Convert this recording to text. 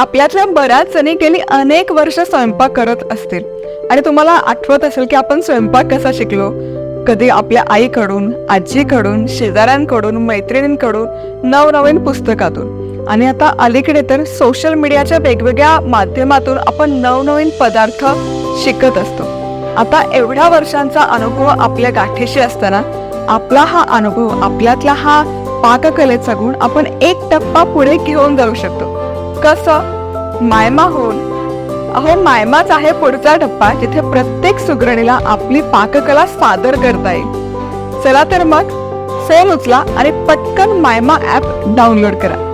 आपल्यातल्या बऱ्याच जणी गेली अनेक वर्ष स्वयंपाक करत असतील. आणि तुम्हाला आठवत असेल की आपण स्वयंपाक कसा शिकलो? कधी आपल्या आईकडून आजीकडून शेजाऱ्यांकडून मैत्रिणींकडून नवनवीन पुस्तकातून. आणि आता अलीकडे तर सोशल मीडियाच्या वेगवेगळ्या माध्यमातून आपण नवनवीन पदार्थ शिकत असतो. आता एवढ्या वर्षांचा अनुभव आपल्या गाठीशी असताना आपला हा अनुभव आपल्यातला हा पाककलेचा गुण आपण एक टप्पा पुढे घेऊन जाऊ शकतो. कसं? मायमा होऊन. अहो मायमाच आहे पुढचा टप्पा जिथे प्रत्येक सुगरणीला आपली पाककला सादर करता येईल. चला तर मग फोन उचला आणि पटकन मायमा ऍप डाउनलोड करा.